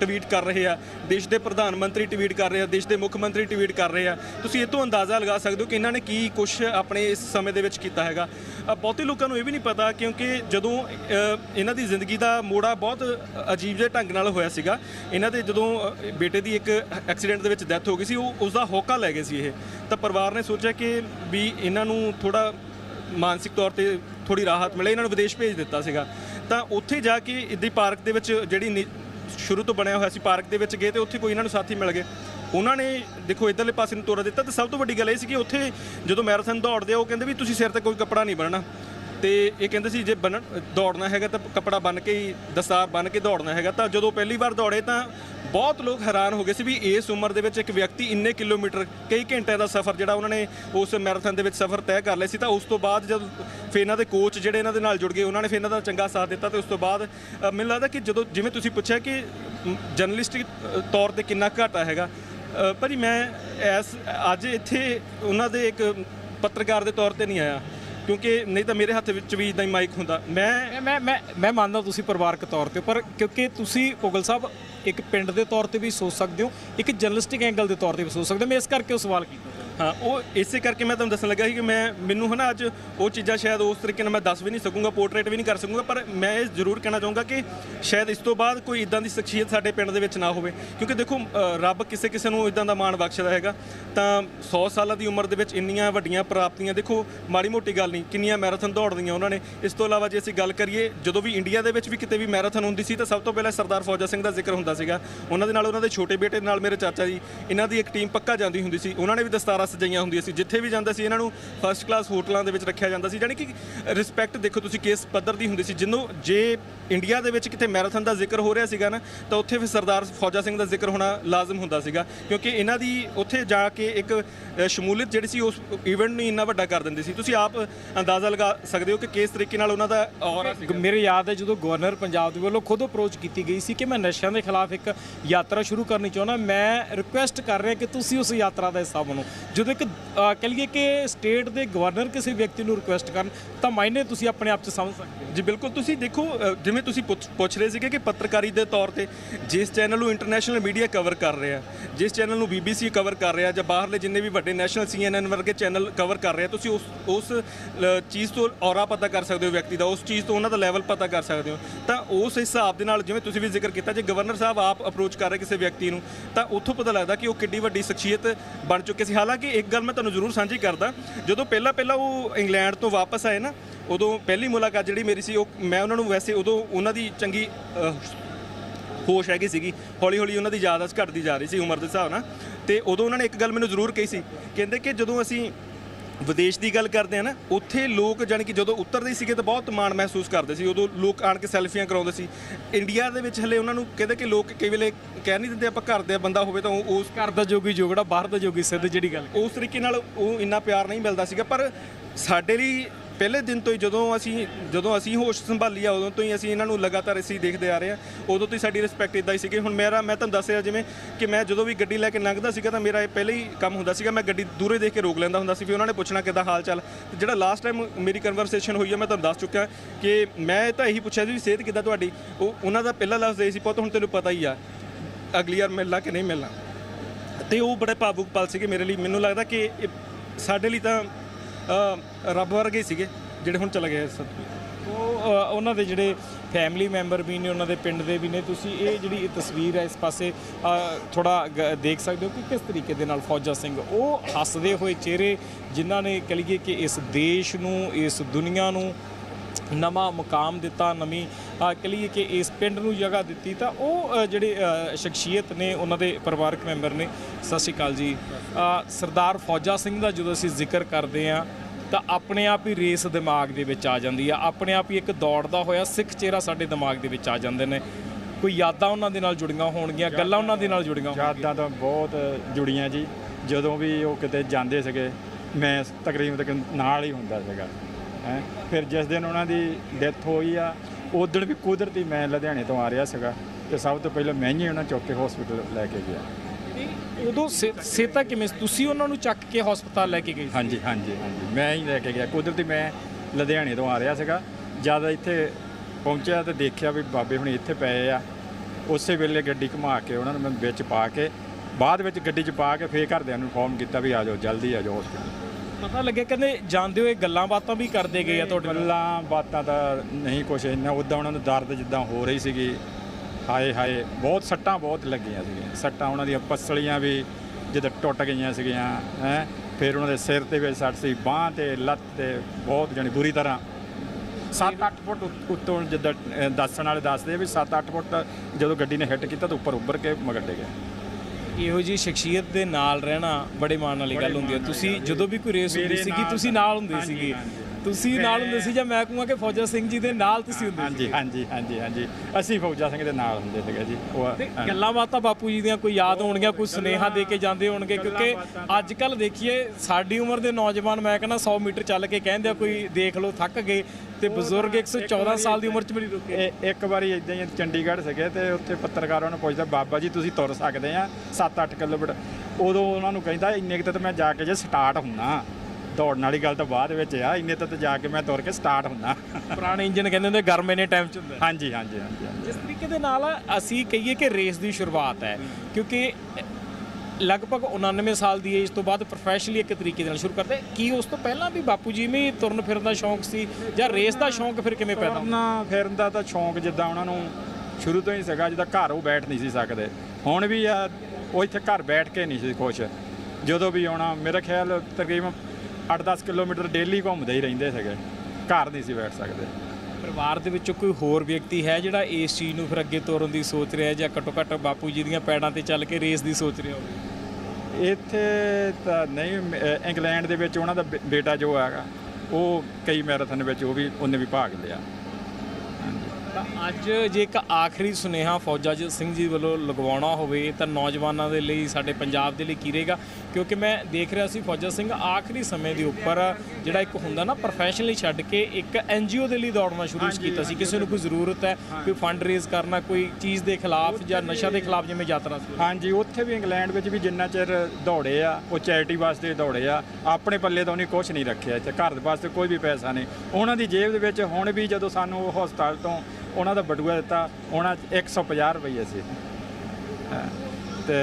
Speaker 2: ਟਵੀਟ ਕਰ ਰਹੇ ਆ, ਦੇਸ਼ ਦੇ ਪ੍ਰਧਾਨ ਮੰਤਰੀ ਟਵੀਟ ਕਰ ਰਹੇ ਆ, ਦੇਸ਼ ਦੇ ਮੁੱਖ ਮੰਤਰੀ ਟਵੀਟ ਕਰ ਰਹੇ ਆ, ਤੁਸੀਂ ਇਹ ਤੋਂ ਅੰਦਾਜ਼ਾ ਲਗਾ ਸਕਦੇ ਹੋ ਕਿ ਇਹਨਾਂ ਨੇ ਕੀ ਕੁਝ ਆਪਣੇ ਇਸ ਸਮੇਂ ਦੇ ਵਿੱਚ ਕੀਤਾ ਹੈਗਾ। ਬਹੁਤੇ ਲੋਕਾਂ ਨੂੰ ਇਹ ਵੀ ਨਹੀਂ ਪਤਾ, ਕਿਉਂਕਿ ਜਦੋਂ ਇਹਨਾਂ ਦੀ ਜ਼ਿੰਦਗੀ ਦਾ ਮੋੜਾ ਬਹੁਤ ਅਜੀਬ ਜਿਹੇ ਢੰਗ ਨਾਲ ਹੋਇਆ ਸੀਗਾ। ਇਹਨਾਂ ਦੇ ਜਦੋਂ ਬੇਟੇ ਦੀ ਇੱਕ ਐਕਸੀਡੈਂਟ ਦੇ ਵਿੱਚ ਡੈਥ ਹੋ ਗਈ ਸੀ, ਉਹ ਉਸ ਦਾ ਹੋਕਾ ਲੈ ਗਏ ਸੀ ਇਹ। ਤਾਂ ਪਰਿਵਾਰ ਨੇ ਸੋਚਿਆ ਕਿ ਵੀ ਇਹਨਾਂ ਨੂੰ ਥੋੜਾ ਮਾਨਸਿਕ ਤੌਰ ਤੇ ਥੋੜੀ ਰਾਹਤ ਮਿਲੇ, ਇਹਨਾਂ ਨੂੰ ਵਿਦੇਸ਼ ਭੇਜ ਦਿੱਤਾ ਸੀਗਾ। ਤਾਂ ਉੱਥੇ ਜਾ ਕੇ ਇੱਦੀ ਪਾਰਕ ਦੇ ਵਿੱਚ ਜਿਹੜੀ ਨਿ- ਸ਼ੁਰੂ ਤੋਂ ਬਣਿਆ ਹੋਇਆ ਸੀ ਪਾਰਕ ਦੇ ਵਿੱਚ ਗਏ ਤੇ ਉੱਥੇ ਕੋਈ ਇਹਨਾਂ ਨੂੰ ਸਾਥੀ ਮਿਲ ਗਏ। ਉਹਨਾਂ ਨੇ ਦੇਖੋ ਇਧਰਲੇ ਪਾਸੇ ਨੂੰ ਤੋਰਾ ਦਿੱਤਾ ਤੇ ਸਭ ਤੋਂ ਵੱਡੀ ਗੱਲ ਇਹ ਸੀ ਕਿ ਉੱਥੇ ਜਦੋਂ ਮੈਰਾਥਨ ਦੌੜਦੇ ਆ, ਉਹ ਕਹਿੰਦੇ ਵੀ ਤੁਸੀਂ ਸਿਰ ਤੇ ਕੋਈ ਕੱਪੜਾ ਨਹੀਂ ਬੰਨਣਾ ਤੇ ਇਹ ਕਹਿੰਦੇ ਸੀ ਜੇ ਬੰਨ ਦੌੜਨਾ ਹੈਗਾ ਤਾਂ ਕੱਪੜਾ ਬੰਨ ਕੇ ਹੀ ਦਸਤਾਰ ਬੰਨ ਕੇ ਦੌੜਨਾ ਹੈਗਾ। ਤਾਂ ਜਦੋਂ ਪਹਿਲੀ ਵਾਰ ਦੌੜੇ ਤਾਂ ਬਹੁਤ ਲੋਕ ਹੈਰਾਨ ਹੋ ਗਏ ਸੀ ਵੀ ਇਸ ਉਮਰ ਦੇ ਵਿੱਚ ਇੱਕ ਵਿਅਕਤੀ ਇੰਨੇ ਕਿਲੋਮੀਟਰ ਕਈ ਘੰਟਿਆਂ ਦਾ ਸਫ਼ਰ ਜਿਹੜਾ ਉਹਨਾਂ ਨੇ ਉਸ ਮੈਰਾਥਨ ਦੇ ਵਿੱਚ ਸਫ਼ਰ ਤੈਅ ਕਰ ਲਿਆ ਸੀ ਤਾਂ ਉਸ ਤੋਂ ਬਾਅਦ ਜਦ ਫਿਰ ਇਹਨਾਂ ਦੇ ਕੋਚ ਜਿਹੜੇ ਇਹਨਾਂ ਦੇ ਨਾਲ ਜੁੜ ਗਏ ਉਹਨਾਂ ਨੇ ਫਿਰ ਇਹਨਾਂ ਦਾ ਚੰਗਾ ਸਾਥ ਦਿੱਤਾ ਤੇ ਉਸ ਤੋਂ ਬਾਅਦ ਮੈਨੂੰ ਲੱਗਦਾ ਕਿ ਜਦੋਂ ਜਿਵੇਂ ਤੁਸੀਂ ਪੁੱਛਿਆ ਕਿ ਜਰਨਲਿਸਟਿਕ ਤੌਰ ਤੇ ਕਿੰਨਾ ਘਾਟਾ ਹੈਗਾ ਅ, ਭਾਜੀ ਮੈਂ ਐਸ ਅੱਜ ਇੱਥੇ ਉਹਨਾਂ ਦੇ ਇੱਕ ਪੱਤਰਕਾਰ ਦੇ ਤੌਰ ਤੇ ਨਹੀਂ ਆਇਆ। ਕਿਉਂਕਿ ਨਹੀਂ ਤਾਂ ਮੇਰੇ ਹੱਥ ਵਿੱਚ ਵੀ ਇਦਾਂ ਹੀ ਮਾਈਕ ਹੁੰਦਾ। ਮੈਂ
Speaker 1: ਮੈਂ ਮੈਂ ਮੈਂ ਮੰਨਦਾ ਤੁਸੀਂ ਪਰਿਵਾਰਕ ਤੌਰ ਤੇ ਪਰ ਕਿਉਂਕਿ ਤੁਸੀਂ ਪੋਗਲ ਸਾਹਿਬ ਇੱਕ ਪਿੰਡ ਦੇ ਤੌਰ ਤੇ ਵੀ ਸੋਚ ਸਕਦੇ ਹੋ, ਇੱਕ ਜਰਨਲਿਸਟਿਕ ਐਂਗਲ ਦੇ ਤੌਰ ਤੇ ਵੀ ਸੋਚ ਸਕਦੇ ਹੋ। ਮੈਂ ਇਸ ਕਰਕੇ ਉਹ ਸਵਾਲ ਕੀਤਾ।
Speaker 2: ਹਾਂ, ਉਹ ਇਸੇ ਕਰਕੇ ਮੈਂ ਤੁਹਾਨੂੰ ਦੱਸਣ ਲੱਗਾ ਸੀ ਕਿ ਮੈਂ, ਮੈਨੂੰ ਹਨਾ ਅੱਜ ਉਹ ਚੀਜ਼ਾਂ ਸ਼ਾਇਦ ਉਸ ਤਰੀਕੇ ਨਾਲ ਮੈਂ ਦੱਸ ਵੀ ਨਹੀਂ ਸਕੂੰਗਾ, ਪੋਰਟਰੇਟ ਵੀ ਨਹੀਂ ਕਰ ਸਕੂੰਗਾ, ਪਰ ਮੈਂ ਇਹ ਜ਼ਰੂਰ ਕਹਿਣਾ ਚਾਹੂੰਗਾ ਕਿ ਸ਼ਾਇਦ ਇਸ ਤੋਂ ਬਾਅਦ ਕੋਈ ਇਦਾਂ ਦੀ ਸ਼ਖਸੀਅਤ ਸਾਡੇ ਪਿੰਡ ਦੇ ਵਿੱਚ ਨਾ ਹੋਵੇ। ਕਿਉਂਕਿ ਦੇਖੋ ਰੱਬ ਕਿਸੇ ਕਿਸੇ ਨੂੰ ਇਦਾਂ ਦਾ ਮਾਣ ਬਖਸ਼ਦਾ ਹੈਗਾ। ਤਾਂ 100 ਸਾਲਾਂ ਦੀ ਉਮਰ ਦੇ ਵਿੱਚ ਇੰਨੀਆਂ ਵੱਡੀਆਂ ਪ੍ਰਾਪਤੀਆਂ, ਦੇਖੋ, ਮਾੜੀ ਮੋਟੀ ਗੱਲ ਨਹੀਂ, ਕਿੰਨੀਆਂ ਮੈਰਾਥਨ ਦੌੜਦੀਆਂ ਉਹਨਾਂ ਨੇ। ਇਸ ਤੋਂ ਇਲਾਵਾ ਜੇ ਅਸੀਂ ਗੱਲ ਕਰੀਏ, ਜਦੋਂ ਵੀ ਇੰਡੀਆ ਦੇ ਵਿੱਚ ਵੀ ਕਿਤੇ ਵੀ ਮੈਰਾਥਨ ਹੁੰਦੀ ਸੀ, ਤਾਂ ਸਭ ਤੋਂ ਪਹਿਲਾਂ ਸਰਦਾਰ ਫੌਜਾ ਸਿੰਘ ਦਾ ਜ਼ਿਕਰ ਹੁੰਦਾ ਸੀਗਾ। ਉਹਨਾਂ ਦੇ ਨਾਲ ਉਹਨਾਂ ਦੇ ਛੋਟੇ ਬੇਟੇ ਨਾਲ ਮੇਰੇ ਚਾਚਾ ਜੀ, ਇਹਨਾਂ ਦੀ ਇੱਕ ਟੀਮ ਪੱਕਾ ਜਾਂਦੀ ਹੁੰਦੀ ਸੀ। ਉਹਨਾਂ ਨੇ ਵੀ ਦਸਤਾਰਾਂ ਸਜਾਈਆਂ ਹੁੰਦੀਆਂ ਸੀ ਜਿੱਥੇ ਵੀ ਜਾਂਦਾ ਸੀ ਇਹਨਾਂ ਨੂੰ ਫਰਸਟ ਕਲਾਸ ਹੋਟਲਾਂ ਦੇ ਵਿੱਚ ਰੱਖਿਆ ਜਾਂਦਾ ਸੀ। ਯਾਨੀ ਕਿ ਰਿਸਪੈਕਟ ਦੇਖੋ ਤੁਸੀਂ ਕਿਸ ਪੱਧਰ ਦੀ ਹੁੰਦੀ ਸੀ। ਜਿਹਨੂੰ ਜੇ ਇੰਡੀਆ ਦੇ ਵਿੱਚ ਕਿਤੇ ਮੈਰਾਥਨ ਦਾ ਜ਼ਿਕਰ ਹੋ ਰਿਹਾ ਸੀਗਾ ਨਾ ਤਾਂ ਉੱਥੇ ਫਿਰ ਸਰਦਾਰ ਫੌਜਾ ਸਿੰਘ ਦਾ ਜ਼ਿਕਰ ਹੋਣਾ ਲਾਜ਼ਮ ਹੁੰਦਾ ਸੀਗਾ। ਕਿਉਂਕਿ ਇਹਨਾਂ ਦੀ ਉੱਥੇ ਜਾ ਕੇ ਇੱਕ ਸ਼ਮੂਲੀਅਤ ਜਿਹੜੀ ਸੀ ਉਸ ਇਵੈਂਟ ਨੂੰ ਇੰਨਾ ਵੱਡਾ ਕਰ ਦਿੰਦੇ ਸੀ। ਤੁਸੀਂ ਆਪ ਅੰਦਾਜ਼ਾ ਲਗਾ ਸਕਦੇ ਹੋ ਕਿ ਕਿਸ ਤਰੀਕੇ ਨਾਲ ਉਹਨਾਂ ਦਾ ਔਰਾ ਸੀਗਾ।
Speaker 1: ਮੇਰੇ ਯਾਦ ਹੈ ਜਦੋਂ ਗਵਰਨਰ ਪੰਜਾਬ ਦੇ ਵੱਲੋਂ ਖੁਦ ਅਪਰੋਚ ਕੀਤੀ ਗਈ ਸੀ ਕਿ ਮੈਂ ਨਸ਼ਿਆਂ ਦੇ ਖਿਲਾਫ ਇੱਕ ਯਾਤਰਾ ਸ਼ੁਰੂ ਕਰਨੀ ਚਾਹੁੰਦਾ। ਮੈਂ ਰਿਕੁਐਸਟ ਕਰ ਰਿਹਾ ਕਿ ਤੁਸੀਂ ਉਸ ਯਾਤਰਾ ਦਾ ਹਿੱਸਾ ਬਣੋ। ਜਦੋਂ ਇੱਕ ਅਹ, ਕਹਿ ਲਈਏ ਕਿ ਸਟੇਟ ਦੇ ਗਵਰਨਰ ਕਿਸੇ ਵਿਅਕਤੀ ਨੂੰ ਰਿਕੁਐਸਟ ਕਰਨ ਤਾਂ ਮਾਇਨੇ ਤੁਸੀਂ ਆਪਣੇ ਆਪ 'ਚ ਸਮਝ ਸਕਦੇ ਹੋ।
Speaker 2: ਜੀ ਬਿਲਕੁਲ। ਤੁਸੀਂ ਦੇਖੋ ਜਿਵੇਂ ਤੁਸੀਂ ਪੁੱਛ ਪੁੱਛ ਰਹੇ ਸੀਗੇ ਕਿ ਪੱਤਰਕਾਰੀ ਦੇ ਤੌਰ ਤੇ ਜਿਸ ਚੈਨਲ ਨੂੰ ਇੰਟਰਨੈਸ਼ਨਲ ਮੀਡੀਆ ਕਵਰ ਕਰ ਰਿਹਾ ਜਿਸ ਚੈਨਲ ਨੂੰ BBC ਕਵਰ ਕਰ ਰਿਹਾ ਜਾਂ ਬਾਹਰਲੇ ਜਿੰਨੇ ਵੀ ਵੱਡੇ ਨੈਸ਼ਨਲ CNN ਵਰਗੇ ਚੈਨਲ ਕਵਰ ਕਰ ਰਿਹਾ ਤੁਸੀਂ ਉਸ ਉਸ ਚੀਜ਼ ਤੋਂ ਔਰਾ ਪਤਾ ਕਰ ਸਕਦੇ ਹੋ ਵਿਅਕਤੀ ਦਾ ਉਸ ਚੀਜ਼ ਤੋਂ ਉਹਨਾਂ ਦਾ ਲੈਵਲ ਪਤਾ ਕਰ ਸਕਦੇ ਹੋ। ਤਾਂ ਉਸ ਹਿਸਾਬ ਦੇ ਨਾਲ ਜਿਵੇਂ ਤੁਸੀਂ ਵੀ ਜ਼ਿਕਰ ਕੀਤਾ ਜੇ ਗਵਰਨਰ ਸਾਹਿਬ ਆਪ ਅਪਰੋਚ ਕਰ ਰਹੇ ਕਿਸੇ ਵਿਅਕਤੀ ਨੂੰ ਤਾਂ ਉੱਥੋਂ ਪਤਾ ਲੱਗਦਾ ਕਿ ਉਹ ਕਿੱਡੀ ਵੱਡੀ ਸ਼ਖਸੀਅਤ ਬਣ ਚੁੱਕੇ ਸੀ। ਹਾਲਾਂਕਿ ਕਿ ਇੱਕ ਗੱਲ ਮੈਂ ਤੁਹਾਨੂੰ ਜ਼ਰੂਰ ਸਾਂਝੀ ਕਰਦਾ, ਜਦੋਂ ਪਹਿਲਾਂ ਪਹਿਲਾਂ ਉਹ ਇੰਗਲੈਂਡ ਤੋਂ ਵਾਪਸ ਆਏ ਨਾ, ਉਦੋਂ ਪਹਿਲੀ ਮੁਲਾਕਾਤ ਜਿਹੜੀ ਮੇਰੀ ਸੀ, ਉਹ ਮੈਂ ਉਹਨਾਂ ਨੂੰ ਵੈਸੇ ਉਦੋਂ ਉਹਨਾਂ ਦੀ ਚੰਗੀ ਹੋਸ਼ ਹੈਗੀ ਸੀਗੀ ਹੌਲੀ ਹੌਲੀ ਉਹਨਾਂ ਦੀ ਯਾਦਾਸ਼ਤ ਘਟਦੀ ਜਾ ਰਹੀ ਸੀ ਉਮਰ ਦੇ ਹਿਸਾਬ ਨਾਲ। ਤੇ ਉਦੋਂ ਉਹਨਾਂ ਨੇ ਇੱਕ ਗੱਲ ਮੈਨੂੰ ਜ਼ਰੂਰ ਕਹੀ ਸੀ, ਕਹਿੰਦੇ ਕਿ ਜਦੋਂ ਅਸੀਂ ਵਿਦੇਸ਼ ਦੀ ਗੱਲ ਕਰਦੇ ਆ ਨਾ ਉੱਥੇ ਲੋਕ ਜਾਣੀ ਕਿ ਜਦੋਂ ਉਤਰਦੇ ਸੀਗੇ ਤਾਂ ਬਹੁਤ ਮਾਣ ਮਹਿਸੂਸ ਕਰਦੇ ਸੀ। ਉਦੋਂ ਲੋਕ ਆਣ ਕੇ ਸੈਲਫੀਆਂ ਕਰਾਉਂਦੇ ਸੀ। ਇੰਡੀਆ ਦੇ ਵਿੱਚ ਹਲੇ ਉਹਨਾਂ ਨੂੰ ਕਹਿੰਦੇ ਕਿ ਲੋਕ ਕਈ ਵੇਲੇ ਕਹਿ ਨਹੀਂ ਦਿੰਦੇ ਆਪਾਂ ਘਰ ਦੇ ਬੰਦਾ ਹੋਵੇ ਤਾਂ ਉਸ
Speaker 1: ਘਰ ਦਾ ਜੋਗੀ ਜੋਗੜਾ ਬਾਹਰ ਦਾ ਜੋਗੀ ਸਿੱਧ ਜਿਹੜੀ ਗੱਲ
Speaker 2: ਉਸ ਤਰੀਕੇ ਨਾਲ ਉਹ ਇੰਨਾ ਪਿਆਰ ਨਹੀਂ ਮਿਲਦਾ ਸੀਗਾ। ਪਰ ਸਾਡੇ ਲਈ ਪਹਿਲੇ ਦਿਨ ਤੋਂ ਹੀ ਜਦੋਂ ਅਸੀਂ ਜਦੋਂ ਅਸੀਂ ਹੋਸ਼ ਸੰਭਾਲੀ ਆ, ਉਦੋਂ ਤੋਂ ਹੀ ਅਸੀਂ ਇਹਨਾਂ ਨੂੰ ਲਗਾਤਾਰ ਅਸੀਂ ਦੇਖਦੇ ਆ ਰਹੇ ਆ। ਉਦੋਂ ਤੋਂ ਹੀ ਸਾਡੀ ਰਿਸਪੈਕਟ ਇਦਾਂ ਹੀ ਸੀਗੀ। ਹੁਣ ਮੇਰਾ, ਮੈਂ ਤੁਹਾਨੂੰ ਦੱਸਿਆ ਜਿਵੇਂ ਕਿ ਮੈਂ ਜਦੋਂ ਵੀ ਗੱਡੀ ਲੈ ਕੇ ਲੰਘਦਾ ਸੀਗਾ ਤਾਂ ਮੇਰਾ ਇਹ ਪਹਿਲੇ ਹੀ ਕੰਮ ਹੁੰਦਾ ਸੀਗਾ। ਮੈਂ ਗੱਡੀ ਦੂਰੇ ਦੇਖ ਕੇ ਰੋਕ ਲੈਂਦਾ ਹੁੰਦਾ ਸੀ, ਵੀ ਉਹਨਾਂ ਨੇ ਪੁੱਛਣਾ ਕਿੱਦਾਂ ਹਾਲ ਚਾਲ। ਜਿਹੜਾ ਲਾਸਟ ਟਾਈਮ ਮੇਰੀ ਕਨਵਰਸੇਸ਼ਨ ਹੋਈ ਆ, ਮੈਂ ਤੁਹਾਨੂੰ ਦੱਸ ਚੁੱਕਿਆ ਕਿ ਮੈਂ ਤਾਂ ਇਹੀ ਪੁੱਛਿਆ ਸੀ ਵੀ ਸਿਹਤ ਕਿੱਦਾਂ ਤੁਹਾਡੀ? ਉਹ, ਉਹਨਾਂ ਦਾ ਪਹਿਲਾ ਲਫ਼ਜ਼ ਇਹ ਸੀ ਪੁੱਤ, ਹੁਣ ਤੈਨੂੰ ਪਤਾ ਹੀ ਆ, ਅਗਲੀ ਵਾਰ ਮਿਲਣਾ ਕਿ ਨਹੀਂ ਮਿਲਣਾ। ਤੇ ਉਹ ਬੜੇ ਭਾਵੁਕ ਪਲ ਸੀਗੇ ਮੇਰੇ ਲਈ। ਮੈਨੂੰ ਲੱਗਦਾ ਕਿ ਸਾਡੇ ਲਈ ਤਾਂ ਰੱਬ ਵਰਗੇ ਸੀਗੇ, ਜਿਹੜੇ ਹੁਣ ਚਲੇ ਗਏ ਸਤਿ
Speaker 1: ਉਹ ਉਹਨਾਂ ਦੇ ਜਿਹੜੇ ਫੈਮਿਲੀ ਮੈਂਬਰ ਵੀ ਨੇ, ਉਹਨਾਂ ਦੇ ਪਿੰਡ ਦੇ ਵੀ ਨੇ, ਤੁਸੀਂ ਇਹ ਜਿਹੜੀ ਤਸਵੀਰ ਹੈ, ਇਸ ਪਾਸੇ ਥੋੜਾ ਦੇਖ ਸਕਦੇ ਹੋ ਕਿ ਕਿਸ ਤਰੀਕੇ ਦੇ ਨਾਲ ਫੌਜਾ ਸਿੰਘ ਉਹ ਹੱਸਦੇ ਹੋਏ ਚਿਹਰੇ, ਜਿਨ੍ਹਾਂ ਨੇ ਕਹ ਲਈਏ ਕਿ ਇਸ ਦੇਸ਼ ਨੂੰ, ਇਸ ਦੁਨੀਆ ਨੂੰ ਨਵਾਂ ਮੁਕਾਮ ਦਿੱਤਾ, ਨਵੀਂ ਕਹ ਲਈਏ ਕਿ ਇਸ ਪਿੰਡ ਨੂੰ ਜਗ੍ਹਾ ਦਿੱਤੀ ਤਾਂ ਉਹ ਜਿਹੜੇ ਸ਼ਖਸੀਅਤ ਨੇ ਉਹਨਾਂ ਦੇ ਪਰਿਵਾਰਕ ਮੈਂਬਰ ਨੇ, ਸਤਿ ਸ਼੍ਰੀ ਅਕਾਲ ਜੀ। ਸਰਦਾਰ ਫੌਜਾ ਸਿੰਘ ਦਾ ਜਦੋਂ ਅਸੀਂ ਜ਼ਿਕਰ ਕਰਦੇ ਹਾਂ, ਤਾਂ ਆਪਣੇ ਆਪ ਹੀ ਰੇਸ ਦਿਮਾਗ ਦੇ ਵਿੱਚ ਆ ਜਾਂਦੀ ਆ। ਆਪਣੇ ਆਪ ਹੀ ਇੱਕ ਦੌੜਦਾ ਹੋਇਆ ਸਿੱਖ ਚਿਹਰਾ ਸਾਡੇ ਦਿਮਾਗ ਦੇ ਵਿੱਚ ਆ ਜਾਂਦੇ ਨੇ। ਕੋਈ ਯਾਦਾਂ ਉਹਨਾਂ ਦੇ ਨਾਲ ਜੁੜੀਆਂ ਹੋਣਗੀਆਂ, ਗੱਲਾਂ ਉਹਨਾਂ ਦੇ ਨਾਲ ਜੁੜੀਆਂ
Speaker 3: ਯਾਦਾਂ ਤਾਂ ਬਹੁਤ ਜੁੜੀਆਂ ਜੀ। ਜਦੋਂ ਵੀ ਉਹ ਕਿਤੇ ਜਾਂਦੇ ਸੀਗੇ, ਮੈਂ ਤਕਰੀਬਨ ਤੱਕ ਨਾਲ ਹੀ ਹੁੰਦਾ ਸੀਗਾ, ਹੈ। ਫਿਰ ਜਿਸ ਦਿਨ ਉਹਨਾਂ ਦੀ ਡੈਥ ਹੋਈ ਆ ਉਦੋਂ ਵੀ ਕੁਦਰਤੀ ਮੈਂ ਲੁਧਿਆਣੇ ਤੋਂ ਆ ਰਿਹਾ ਸੀਗਾ ਤੇ ਸਭ ਤੋਂ ਪਹਿਲਾਂ ਮੈਂ ਹੀ ਉਹਨਾਂ ਚੁੱਕ ਕੇ ਹਸਪੀਟਲ ਲੈ ਕੇ ਗਿਆ।
Speaker 1: ਉਦੋਂ ਸੇਤਾ ਕਿਵੇਂ? ਤੁਸੀਂ ਉਹਨਾਂ ਨੂੰ ਚੱਕ ਕੇ ਹਸਪਤਾਲ ਲੈ ਕੇ ਗਏ ਸੀ?
Speaker 3: ਹਾਂਜੀ ਹਾਂਜੀ ਹਾਂਜੀ। ਮੈਂ ਹੀ ਲੈ ਕੇ ਗਿਆ। ਕੁਦਰਤੀ ਮੈਂ ਲੁਧਿਆਣੇ ਤੋਂ ਆ ਰਿਹਾ ਸੀਗਾ। ਜਦ ਇੱਥੇ ਪਹੁੰਚਿਆ ਤੇ ਦੇਖਿਆ ਵੀ ਬਾਬੇ ਹੁਣ ਇੱਥੇ ਪਏ ਆ। ਉਸੇ ਵੇਲੇ ਗੱਡੀ ਘੁਮਾ ਕੇ ਉਹਨਾਂ ਨੂੰ ਮੈਂ ਵਿੱਚ ਪਾ ਕੇ ਬਾਅਦ ਵਿੱਚ ਗੱਡੀ 'ਚ ਪਾ ਕੇ ਫੇਰ ਘਰਦਿਆਂ ਨੂੰ ਫੋਨ ਕੀਤਾ ਵੀ ਆ ਜਾਓ ਜਲਦੀ ਆ ਜਾਓ ਹਸਪੀਟਲ
Speaker 1: ਪਤਾ ਲੱਗਿਆ ਕਹਿੰਦੇ ਜਾਂਦੇ ਹੋਏ ਗੱਲਾਂ ਬਾਤਾਂ ਵੀ ਕਰਦੇ ਗਏ ਆ ਤੁਹਾਡੇ ਨਾਲ?
Speaker 3: ਗੱਲਾਂ ਬਾਤਾਂ ਤਾਂ ਨਹੀਂ ਕੁਛ, ਇੰਨਾ ਉਦਾਂ ਉਹਨਾਂ ਨੂੰ ਦਰਦ ਜਿੱਦਾਂ ਹੋ ਰਹੀ ਸੀਗੀ। ਹਾਏ ਹਾਏ, ਬਹੁਤ ਸੱਟਾਂ ਬਹੁਤ ਲੱਗੀਆਂ ਸੀਗੀਆਂ। ਸੱਟਾਂ ਉਹਨਾਂ ਦੀਆਂ ਪਸਲੀਆਂ ਵੀ ਜਿੱਦਾਂ ਟੁੱਟ ਗਈਆਂ ਸੀਗੀਆਂ, ਹੈ। ਫਿਰ ਉਹਨਾਂ ਦੇ ਸਿਰ ਤੇ ਵੀ ਸੱਟ ਸੀ, ਬਾਹ ਤੇ, ਲੱਤ ਤੇ, ਬਹੁਤ ਜਾਣੀ ਬੁਰੀ ਤਰ੍ਹਾਂ। 7-8 ਫੁੱਟ ਉੱਤੋਂ ਜਿੱਦਾਂ ਦੱਸਣ ਵਾਲੇ ਦੱਸਦੇ ਆ ਵੀ 7-8 ਫੁੱਟ ਜਦੋਂ ਗੱਡੀ ਨੇ ਹਿੱਟ ਕੀਤਾ ਤਾਂ ਉੱਪਰ ਉੱਭਰ ਕੇ ਮਗਰ ਡਿੱਗਿਆ
Speaker 1: ਇਹੋ ਜੀ ਸ਼ਖਸੀਅਤ ਦੇ ਨਾਲ ਰਹਿਣਾ ਬੜੇ ਮਾਣ ਵਾਲੀ ਗੱਲ ਹੁੰਦੀ ਹੈ। ਤੁਸੀਂ ਜਦੋਂ ਵੀ ਕੋਈ ਰੇਸ ਹੁੰਦੀ ਸੀਗੀ ਤੁਸੀਂ ਨਾਲ ਹੁੰਦੇ ਸੀਗੇ। ਤੁਸੀਂ ਨਾਲ ਹੁੰਦੇ ਸੀ ਜਾਂ ਮੈਂ ਕਹੂੰਗਾ ਕਿ ਫੌਜਾ ਸਿੰਘ ਜੀ ਦੇ ਨਾਲ ਤੁਸੀਂ ਹੁੰਦੇ ਸੀ
Speaker 3: ਹਾਂਜੀ ਹਾਂਜੀ ਹਾਂਜੀ ਹਾਂਜੀ। ਅਸੀਂ ਫੌਜਾ ਸਿੰਘ ਦੇ ਨਾਲ ਹੁੰਦੇ ਸੀਗੇ ਜੀ। ਉਹ।
Speaker 1: ਗੱਲਾਂ ਬਾਤਾਂ ਬਾਪੂ ਜੀ ਦੀਆਂ ਕੋਈ ਯਾਦ ਹੋਣਗੀਆਂ ਕੋਈ ਸੁਨੇਹਾ ਦੇ ਕੇ ਜਾਂਦੇ ਹੋਣਗੇ? ਕਿਉਂਕਿ ਅੱਜ ਕੱਲ ਦੇਖੀਏ ਸਾਡੀ ਉਮਰ ਦੇ ਨੌਜਵਾਨ ਮੈਂ ਕਹਿੰਦਾ 100 ਮੀਟਰ ਚੱਲ ਕੇ ਕਹਿੰਦੇ ਆ ਕੋਈ ਦੇਖ ਲਓ ਥੱਕ ਗਏ। ਤੇ ਬਜ਼ੁਰਗ 114 ਸਾਲ ਦੀ ਉਮਰ 'ਚ ਵੀ ਨਹੀਂ ਰੁਕੇ
Speaker 3: ਇੱਕ ਵਾਰੀ ਇਦਾਂ ਹੀ ਚੰਡੀਗੜ੍ਹ ਸੀਗੇ ਤੇ ਉੱਥੇ ਪੱਤਰਕਾਰਾਂ ਨੂੰ ਪੁੱਛਦਾ ਬਾਬਾ ਜੀ ਤੁਸੀਂ ਤੁਰ ਸਕਦੇ ਆ? 7-8 ਕਿਲੋਮੀਟਰ। ਉਦੋਂ ਉਹਨਾਂ ਨੂੰ ਕਹਿੰਦਾ ਇੰਨੇ ਕੁ ਤੇ ਤਾਂ ਮੈਂ ਜਾ ਕੇ ਜੇ ਸਟਾਰਟ ਹੁੰਨਾ। ਦੌੜਨ ਵਾਲੀ ਗੱਲ ਤਾਂ ਬਾਅਦ ਵਿੱਚ ਆ ਇੰਨੇ ਤੱਕ ਜਾ ਕੇ ਮੈਂ ਤੁਰ ਕੇ ਸਟਾਰਟ ਹੁੰਨਾ
Speaker 1: ਪੁਰਾਣੇ ਇੰਜਨ ਕਹਿੰਦੇ ਹੁੰਦੇ ਗਰਮੇ ਨੇ ਟਾਈਮ 'ਚ ਹੁੰਦਾ।
Speaker 3: ਹਾਂਜੀ ਹਾਂਜੀ ਹਾਂਜੀ।
Speaker 1: ਜਿਸ ਤਰੀਕੇ ਦੇ ਨਾਲ ਅਸੀਂ ਕਹੀਏ ਕਿ ਰੇਸ ਦੀ ਸ਼ੁਰੂਆਤ ਹੈ ਕਿਉਂਕਿ ਲਗਭਗ 99 ਸਾਲ ਦੀ ਏਜ ਤੋਂ ਬਾਅਦ ਪ੍ਰੋਫੈਸ਼ਨਲੀ ਇੱਕ ਤਰੀਕੇ ਦੇ ਨਾਲ ਸ਼ੁਰੂ ਕਰਦੇ ਕੀ ਉਸ ਤੋਂ ਪਹਿਲਾਂ ਵੀ ਬਾਪੂ ਜੀ ਵੀ ਤੁਰਨ ਫਿਰਨ ਦਾ ਸ਼ੌਂਕ ਸੀ ਜਾਂ ਰੇਸ ਦਾ ਸ਼ੌਂਕ ਫਿਰ ਕਿਵੇਂ ਪੈਦਾ?
Speaker 3: ਤੁਰਨਾ ਫਿਰਨ ਦਾ ਤਾਂ ਸ਼ੌਂਕ ਜਿੱਦਾਂ ਉਹਨਾਂ ਨੂੰ ਸ਼ੁਰੂ ਤੋਂ ਹੀ ਸੀਗਾ ਜਿੱਦਾਂ ਘਰ ਉਹ ਬੈਠ ਨਹੀਂ ਸੀ ਸਕਦੇ ਹੁਣ ਵੀ ਆ ਉਹ ਇੱਥੇ ਘਰ ਬੈਠ ਕੇ ਨਹੀਂ ਸੀ ਖੁਸ਼ ਜਦੋਂ ਵੀ ਆਉਣਾ ਮੇਰਾ ਖਿਆਲ ਤਕਰੀਬਨ 8-10 ਕਿਲੋਮੀਟਰ ਡੇਲੀ ਘੁੰਮਦੇ ਹੀ ਰਹਿੰਦੇ ਸੀਗੇ। ਘਰ ਨਹੀਂ ਸੀ ਬੈਠ ਸਕਦੇ।
Speaker 1: ਪਰਿਵਾਰ ਦੇ ਵਿੱਚੋਂ ਕੋਈ ਹੋਰ ਵਿਅਕਤੀ ਹੈ ਜਿਹੜਾ ਇਸ ਚੀਜ਼ ਨੂੰ ਫਿਰ ਅੱਗੇ ਤੋਰਨ ਦੀ ਸੋਚ ਰਿਹਾ ਜਾਂ ਘੱਟੋ ਘੱਟ ਬਾਪੂ ਜੀ ਦੀਆਂ ਪੈੜਾਂ ਤੇ ਚੱਲ ਕੇ ਰੇਸ ਦੀ ਸੋਚ ਰਿਹਾ ਹੋਵੇ?
Speaker 3: ਇੱਥੇ ਤਾਂ ਨਹੀਂ ਇੰਗਲੈਂਡ ਦੇ ਵਿੱਚ ਉਹਨਾਂ ਦਾ ਬੇਟਾ ਜੋ ਹੈਗਾ ਉਹ ਕਈ ਮੈਰਾਥਨ ਵਿੱਚ ਉਹ ਵੀ ਉਹਨੇ ਵੀ ਭਾਗ ਲਿਆ।
Speaker 1: ਤਾਂ ਅੱਜ ਜੇ ਇੱਕ ਆਖਰੀ ਸੁਨੇਹਾ ਫੌਜਾ ਜੀ ਸਿੰਘ ਜੀ ਵੱਲੋਂ ਲਗਵਾਉਣਾ ਹੋਵੇ ਤਾਂ ਨੌਜਵਾਨਾਂ ਦੇ ਲਈ ਸਾਡੇ ਪੰਜਾਬ ਦੇ ਲਈ ਕੀ ਰਹੇਗਾ? ਕਿਉਂਕਿ ਮੈਂ ਦੇਖ ਰਿਹਾ ਸੀ ਫੌਜਾ ਸਿੰਘ ਆਖਰੀ ਸਮੇਂ ਦੇ ਉੱਪਰ ਜਿਹੜਾ ਇੱਕ ਹੁੰਦਾ ਨਾ ਪ੍ਰੋਫੈਸ਼ਨਲੀ ਛੱਡ ਕੇ ਇੱਕ ਐਨਜੀਓ ਦੇ ਲਈ ਦੌੜਨਾ ਸ਼ੁਰੂ ਕੀਤਾ ਸੀ। ਕਿਸੇ ਨੂੰ ਕੋਈ ਜ਼ਰੂਰਤ ਹੈ ਕੋਈ ਫੰਡ ਰੇਜ਼ ਕਰਨਾ ਕੋਈ ਚੀਜ਼ ਦੇ ਖਿਲਾਫ ਜਾਂ ਨਸ਼ਾ ਦੇ ਖਿਲਾਫ ਜਿਵੇਂ ਯਾਤਰਾ ਸੀ।
Speaker 3: ਹਾਂਜੀ ਉੱਥੇ ਵੀ ਇੰਗਲੈਂਡ ਵਿੱਚ ਵੀ ਜਿੰਨਾ ਚਿਰ ਦੌੜੇ ਆ ਉਹ ਚੈਰਿਟੀ ਵਾਸਤੇ ਦੌੜੇ ਆ ਆਪਣੇ ਪੱਲੇ ਤਾਂ ਉਹਨੇ ਕੁਝ ਨਹੀਂ ਰੱਖਿਆ ਇੱਥੇ। ਘਰ ਦੇ ਵਾਸਤੇ ਕੋਈ ਵੀ ਪੈਸਾ ਨਹੀਂ। ਉਹਨਾਂ ਦੀ ਜੇਬ ਦੇ ਵਿੱਚ ਹੁਣ ਵੀ ਜਦੋਂ ਸਾਨੂੰ ਉਹ ਹਸਪਤਾਲ ਤੋਂ ਉਹਨਾਂ ਦਾ ਬਟੂਆ ਦਿੱਤਾ ਉਹਨਾਂ 'ਚ 150 ਰੁਪਏ ਸੀ। ਹਾਂ, ਤੇ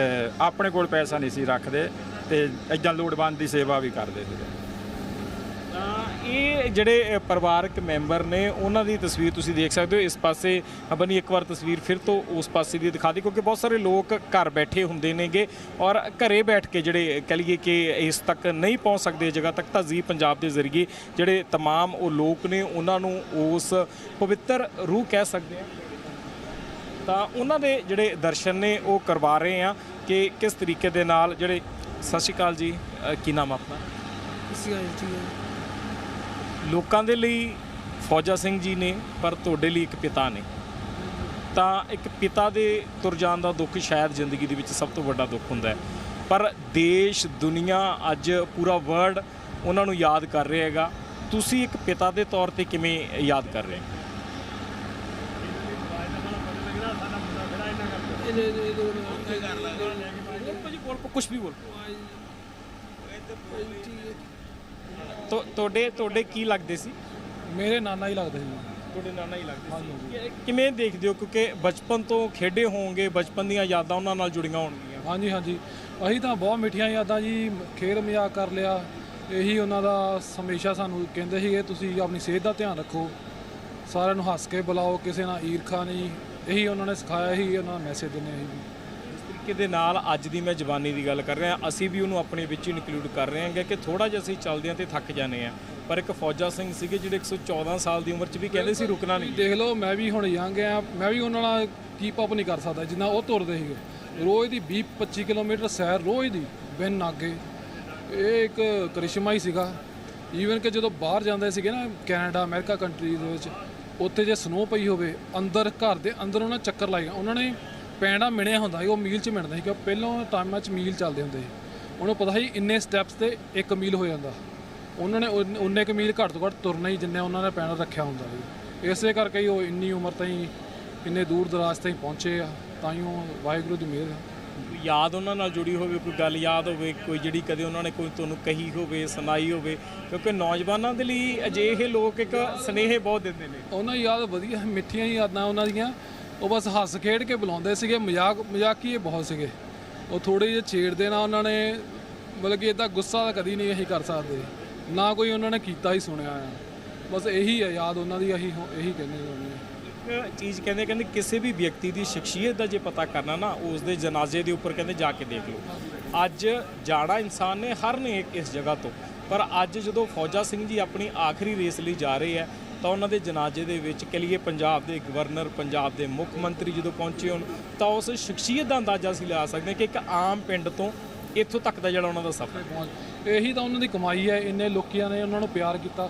Speaker 3: ਆਪਣੇ ਕੋਲ ਪੈਸਾ ਨਹੀਂ ਸੀ ਰੱਖਦੇ ਤੇ ਇਦਾਂ ਲੋੜਵੰਦ ਦੀ ਸੇਵਾ ਵੀ ਕਰਦੇ ਸੀ
Speaker 1: ਇਹ ਜਿਹੜੇ ਅ, ਪਰਿਵਾਰਕ ਮੈਂਬਰ ਨੇ ਉਹਨਾਂ ਦੀ ਤਸਵੀਰ ਤੁਸੀਂ ਦੇਖ ਸਕਦੇ ਹੋ ਇਸ ਪਾਸੇ ਬਣੀ ਇੱਕ ਵਾਰ ਤਸਵੀਰ ਫਿਰ ਤੋਂ ਉਸ ਪਾਸੇ ਦੀ ਦਿਖਾ ਦੀ ਕਿਉਂਕਿ ਬਹੁਤ ਸਾਰੇ ਲੋਕ ਘਰ ਬੈਠੇ ਹੁੰਦੇ ਨੇਗੇ ਔਰ ਘਰੇ ਬੈਠ ਕੇ ਜਿਹੜੇ ਕਹ ਲਈਏ ਕਿ ਇਸ ਤੱਕ ਨਹੀਂ ਪਹੁੰਚ ਸਕਦੇ ਜਗ੍ਹਾ ਤੱਕ ਤਾਂ ਜ਼ੀ ਪੰਜਾਬ ਦੇ ਜ਼ਰੀਏ ਜਿਹੜੇ तमाम ਉਹ ਲੋਕ ਨੇ ਉਹਨਾਂ ਨੂੰ ਉਸ ਪਵਿੱਤਰ ਰੂਹ ਕਹਿ ਸਕਦੇ ਆ ਤਾਂ ਉਹਨਾਂ ਦੇ ਜਿਹੜੇ ਦਰਸ਼ਨ ਨੇ ਉਹ ਕਰਵਾ ਰਹੇ ਆ ਕਿ ਕਿਸ ਤਰੀਕੇ ਦੇ ਨਾਲ ਜਿਹੜੇ ਸਤਿ ਸ਼੍ਰੀ ਅਕਾਲ ਜੀ ਅ, ਕੀ ਨਾਮ ਆ ਆਪਣਾ ਲੋਕਾਂ ਦੇ ਲਈ ਫੌਜਾ ਸਿੰਘ ਜੀ ਨੇ ਪਰ ਤੁਹਾਡੇ ਲਈ ਇੱਕ ਪਿਤਾ ਨੇ। ਤਾਂ ਇੱਕ ਪਿਤਾ ਦੇ ਤੁਰ ਜਾਣ ਦਾ ਦੁੱਖ ਸ਼ਾਇਦ ਜ਼ਿੰਦਗੀ ਦੇ ਵਿੱਚ ਸਭ ਤੋਂ ਵੱਡਾ ਦੁੱਖ ਹੁੰਦਾ ਹੈ। ਪਰ ਦੇਸ਼ ਦੁਨੀਆ ਅੱਜ ਪੂਰਾ ਵਰਲਡ ਉਹਨਾਂ ਨੂੰ ਯਾਦ ਕਰ ਰਿਹਾ ਹੈਗਾ। ਤੁਸੀਂ ਇੱਕ ਪਿਤਾ ਦੇ ਤੌਰ ਤੇ ਕਿਵੇਂ ਯਾਦ ਕਰ ਰਹੇ ਹੋ? ਕੁਝ ਵੀ ਬੋਲ। ਤੋ ਤੁਹਾਡੇ ਤੁਹਾਡੇ ਕੀ ਲੱਗਦੇ ਸੀ?
Speaker 4: ਮੇਰੇ ਨਾਨਾ ਹੀ ਲੱਗਦੇ ਸੀ।
Speaker 1: ਤੁਹਾਡੇ ਨਾਨਾ ਹੀ ਲੱਗਦੇ ਸੀ। ਕਿਵੇਂ ਦੇਖਦੇ ਹੋ? ਕਿਉਂਕਿ ਬਚਪਨ ਤੋਂ ਖੇਡੇ ਹੋਵੋਗੇ ਬਚਪਨ ਦੀਆਂ ਯਾਦਾਂ ਉਹਨਾਂ ਨਾਲ ਜੁੜੀਆਂ ਹੋਣਗੀਆਂ।
Speaker 4: ਹਾਂਜੀ ਹਾਂਜੀ। ਅਸੀਂ ਤਾਂ ਬਹੁਤ ਮਿੱਠੀਆਂ ਯਾਦਾਂ ਜੀ ਖੇਡ ਮਜ਼ਾਕ ਕਰ ਲਿਆ। ਇਹੀ ਉਹਨਾਂ ਦਾ ਹਮੇਸ਼ਾ ਸਾਨੂੰ ਕਹਿੰਦੇ ਸੀਗੇ ਤੁਸੀਂ ਆਪਣੀ ਸਿਹਤ ਦਾ ਧਿਆਨ ਰੱਖੋ। ਸਾਰਿਆਂ ਨੂੰ ਹੱਸ ਕੇ ਬੁਲਾਓ ਕਿਸੇ ਨਾਲ ਈਰਖਾ ਨਹੀਂ। ਇਹੀ ਉਹਨਾਂ ਨੇ ਸਿਖਾਇਆ ਇਹੀ ਉਹਨਾਂ ਦਾ ਮੈਸੇਜ ਦਿੰਦੇ
Speaker 1: ਇਸ ਤਰੀਕੇ ਦੇ ਨਾਲ ਅੱਜ ਦੀ ਮੈਂ ਜਵਾਨੀ ਦੀ ਗੱਲ ਕਰ ਰਿਹਾ, ਅਸੀਂ ਵੀ ਉਹਨੂੰ ਆਪਣੇ ਵਿੱਚ ਹੀ ਇਨਕਲੂਡ ਕਰ ਰਹੇ ਹਾਂਗੇ ਕਿ ਥੋੜਾ ਜਿਹਾ ਅਸੀਂ ਚੱਲਦੇ ਹਾਂ ਤੇ ਥੱਕ ਜਾਂਦੇ ਹਾਂ। ਪਰ ਇੱਕ ਫੌਜਾ ਸਿੰਘ ਸੀਗੇ ਜਿਹੜੇ 114 ਸਾਲ ਦੀ ਉਮਰ 'ਚ ਵੀ ਕਹਿੰਦੇ ਸੀ ਰੁਕਣਾ ਨਹੀਂ।
Speaker 4: ਦੇਖ ਲਓ, ਮੈਂ ਵੀ ਹੁਣ ਯੰਗ ਆ ਮੈਂ ਵੀ ਉਹਨਾਂ ਨਾਲ ਕੀਪ ਅਪ ਨਹੀਂ ਕਰ ਸਕਦਾ ਜਿੰਨਾ ਉਹ ਤੁਰਦੇ ਸੀਗੇ। ਰੋਜ਼ ਦੀ 20 25 ਕਿਲੋਮੀਟਰ ਸੈਰ ਰੋਜ਼ ਦੀ, ਬਿਨ ਨਾਗੇ। ਇਹ ਇੱਕ ਕਰਿਸ਼ਮਾ ਹੀ ਸੀਗਾ। ਈਵਨ ਕਿ ਜਦੋਂ ਬਾਹਰ ਜਾਂਦੇ ਸੀਗੇ ਨਾ, ਕੈਨੇਡਾ, ਅਮਰੀਕਾ ਕੰਟਰੀਜ਼ ਦੇ ਵਿੱਚ, ਉੱਥੇ ਜੇ ਸਨੋ ਪਈ ਹੋਵੇ, ਅੰਦਰ ਘਰ ਦੇ ਅੰਦਰ ਉਹਨਾਂ ਚੱਕਰ ਲਾਏ ਉਹਨਾਂ ਨੇ ਪੈਂਡਾ ਮਿਣਿਆ ਹੁੰਦਾ ਸੀ ਉਹ ਮੀਲ 'ਚ ਮਿਣਦਾ ਸੀ ਕਿ ਪਹਿਲਾਂ ਟਾਈਮਾਂ 'ਚ ਮੀਲ ਚੱਲਦੇ ਹੁੰਦੇ ਸੀ। ਉਹਨੂੰ ਪਤਾ ਸੀ ਇੰਨੇ ਸਟੈਪਸ ਤੇ 1 ਮੀਲ ਹੋ ਜਾਂਦਾ। ਉਹਨਾਂ ਨੇ ਉਨੇ ਕੁ ਮੀਲ ਘੱਟ ਤੋਂ ਘੱਟ ਤੁਰਨਾ ਹੀ ਜਿੰਨੇ ਉਹਨਾਂ ਨੇ ਪੈਣਾ ਰੱਖਿਆ ਹੁੰਦਾ ਸੀ। ਇਸੇ ਕਰਕੇ ਹੀ ਉਹ ਇੰਨੀ ਉਮਰ ਤਾਈਂ ਇੰਨੇ ਦੂਰ ਦਰਾਜ ਤਾਈਂ ਪਹੁੰਚੇ ਆ ਤਾਈਓ ਵਾਹਿਗੁਰੂ ਦੀ ਮਿਹਰ ਆ।
Speaker 1: ਯਾਦ ਉਹਨਾਂ ਨਾਲ ਜੁੜੀ ਹੋਵੇ ਕੋਈ ਗੱਲ ਯਾਦ ਹੋਵੇ ਕੋਈ ਜਿਹੜੀ ਕਦੇ ਉਹਨਾਂ ਨੇ ਕੋਈ ਤੁਹਾਨੂੰ ਕਹੀ ਹੋਵੇ ਸੁਣਾਈ ਹੋਵੇ ਕਿਉਂਕਿ ਨੌਜਵਾਨਾਂ ਦੇ ਲਈ ਅਜਿਹੇ ਲੋਕ ਇੱਕ ਸਨੇਹ ਬਹੁਤ ਦਿੰਦੇ ਨੇ।
Speaker 4: ਉਹਨਾਂ ਯਾਦ ਵਧੀਆ ਮਿੱਠੀਆਂ ਹੀ ਯਾਦਾਂ ਉਹਨਾਂ ਦੀਆਂ। ਉਹ ਬਸ ਹੱਸ ਖੇਡ ਕੇ ਬੁਲਾਉਂਦੇ ਸੀਗੇ, ਮਜ਼ਾਕ ਮਜ਼ਾਕੀ ਇਹ ਬਹੁਤ ਸੀਗੇ। ਉਹ ਥੋੜੇ ਜਿਹੇ ਛੇੜਦੇ ਨਾ ਉਹਨਾਂ ਨੇ, ਮਤਲਬ ਕਿ ਇਦਾਂ ਗੁੱਸਾ ਤਾਂ ਕਦੀ ਨਹੀਂ ਅਸੀਂ ਕਰ ਸਕਦੇ। ਨਾ ਕੋਈ ਉਹਨਾਂ ਨੇ ਕੀਤਾ ਹੀ ਸੁਣਿਆ ਆ। ਬਸ ਇਹੀ ਹੈ ਯਾਦ ਉਹਨਾਂ ਦੀ, ਅਸੀਂ ਹੋ- ਇਹੀ ਕਹਿੰਦੇ ਹਾਂ
Speaker 1: ਇੱਕ ਚੀਜ਼ ਕਹਿੰਦੇ ਕਹਿੰਦੇ ਕਿਸੇ ਵੀ ਵਿਅਕਤੀ ਦੀ ਸ਼ਖਸੀਅਤ ਦਾ ਜੇ ਪਤਾ ਕਰਨਾ ਨਾ, ਉਸ ਦੇ ਜਨਾਜ਼ੇ ਦੇ ਉੱਪਰ ਕਹਿੰਦੇ ਜਾ ਕੇ ਦੇਖ ਲਓ। ਅੱਜ ਜਾਣਾ ਇਨਸਾਨ ਨੇ ਹਰ ਨੇ ਇਸ ਜਗ੍ਹਾ ਤੋਂ। ਪਰ ਅੱਜ ਜਦੋਂ ਫੌਜਾ ਸਿੰਘ ਜੀ ਆਪਣੀ ਆਖਰੀ ਰੇਸ ਲਈ ਜਾ ਰਹੇ ਹੈ ਤਾਂ ਉਹਨਾਂ ਦੇ ਜਨਾਜ਼ੇ ਦੇ ਵਿੱਚ ਕਹ ਲਈਏ ਪੰਜਾਬ ਦੇ ਗਵਰਨਰ, ਪੰਜਾਬ ਦੇ ਮੁੱਖ ਮੰਤਰੀ ਜਦੋਂ ਪਹੁੰਚੇ ਹੋਣ, ਤਾਂ ਉਸ ਸ਼ਖਸੀਅਤ ਦਾ ਅੰਦਾਜ਼ਾ ਅਸੀਂ ਲਾ ਸਕਦੇ ਹਾਂ ਕਿ ਇੱਕ ਆਮ ਪਿੰਡ ਤੋਂ ਇੱਥੋਂ ਤੱਕ ਦਾ ਜਿਹੜਾ ਉਹਨਾਂ ਦਾ ਸਫ਼ਰ
Speaker 4: ਪਹੁੰਚ ਇਹੀ ਤਾਂ ਉਹਨਾਂ ਦੀ ਕਮਾਈ ਹੈ, ਇੰਨੇ ਲੋਕੀਆਂ ਨੇ ਉਹਨਾਂ ਨੂੰ ਪਿਆਰ ਕੀਤਾ।